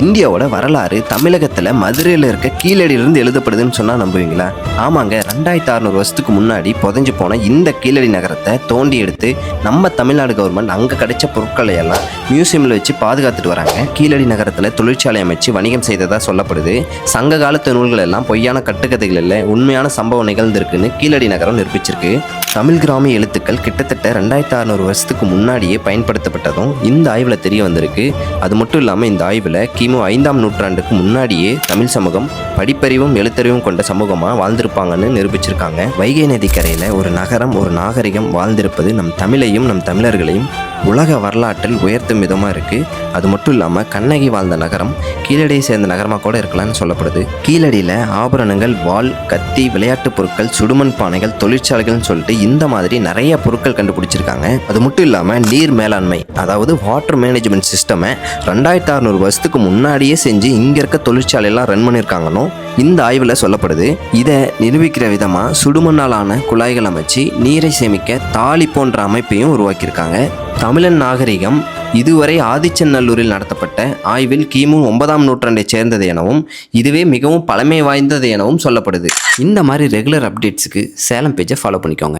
இந்தியாவோட வரலாறு தமிழகத்தில் மதுரையில் இருக்க கீழடியிலிருந்து எழுதப்படுதுன்னு சொன்னால் நம்புவீங்களா? ஆமாங்க ரெண்டாயிரத்தி அறநூறு வருஷத்துக்கு முன்னாடி புதஞ்சு போன இந்த கீழடி நகரத்தை தோண்டி எடுத்து நம்ம தமிழ்நாடு கவர்மெண்ட் அங்கே கிடைச்ச பொருட்களை எல்லாம் மியூசியமில் வச்சு பாதுகாத்துட்டு வராங்க. கீழடி நகரத்தில் தொழிற்சாலை அமைச்சு வணிகம் செய்ததாக சொல்லப்படுது. சங்க காலத்து நூல்கள் எல்லாம் பொய்யான கட்டுக்கதைகள் இல்லை உண்மையான சம்பவம் நிகழ்ந்திருக்குன்னு கீழடி நகரம் நிரூபிச்சிருக்கு. தமிழ் கிராமிய எழுத்துக்கள் கிட்டத்தட்ட ரெண்டாயிரத்தி அறநூறு வருஷத்துக்கு முன்னாடியே பயன்படுத்தப்பட்டதும் இந்த ஆய்வில் தெரிய வந்திருக்கு. அது மட்டும் இல்லாமல் இந்த ஆய்வில் கிமு ஐந்தாம் நூற்றாண்டுக்கு முன்னாடியே தமிழ் சமூகம் படிப்பறிவும் எழுத்தறிவும் கொண்ட சமூகமாக வாழ்ந்திருப்பாங்கன்னு நிரூபிச்சிருக்காங்க. வைகை நதி கரையில் ஒரு நகரம் ஒரு நாகரிகம் வாழ்ந்திருப்பது நம் தமிழையும் நம் தமிழர்களையும் உலக வரலாற்றில் உயர்த்தும் விதமாக இருக்குது அது மட்டும் இல்லாமல் கண்ணகி வாழ்ந்த நகரம் கீழடியை சேர்ந்த நகரமாக கூட இருக்கலாம்னு சொல்லப்படுது. கீழடியில் ஆபரணங்கள் வாள் கத்தி விளையாட்டுப் பொருட்கள் சுடுமண் பானைகள் தொழிற்சாலைகள்னு சொல்லிட்டு இந்த மாதிரி நிறைய பொருட்கள் கண்டுபிடிச்சிருக்காங்க. அது மட்டும் இல்லாமல் நீர் மேலாண்மை அதாவது வாட்டர் மேனேஜ்மெண்ட் சிஸ்டமை ரெண்டாயிரத்தி அறநூறு வருஷத்துக்கு முன்னாடியே செஞ்சு இங்கே இருக்க தொழிற்சாலையெல்லாம் ரன் பண்ணியிருக்காங்கன்னு இந்த ஆய்வில் சொல்லப்படுது. இதை நிரூபிக்கிற விதமாக சுடுமண்ணாலான குழாய்கள் அமைச்சு நீரை சேமிக்க தாலி போன்ற அமைப்பையும் உருவாக்கியிருக்காங்க. தமிழன் நாகரிகம் இதுவரை ஆதிச்சநல்லூரில் நடத்தப்பட்ட ஆய்வில் கிமு ஒன்பதாம் நூற்றாண்டைச் சேர்ந்தது எனவும் இதுவே மிகவும் பழமை வாய்ந்தது எனவும் சொல்லப்படுது. இந்த மாதிரி ரெகுலர் அப்டேட்ஸுக்கு சேலம் பேஜை ஃபாலோ பண்ணிக்கோங்க.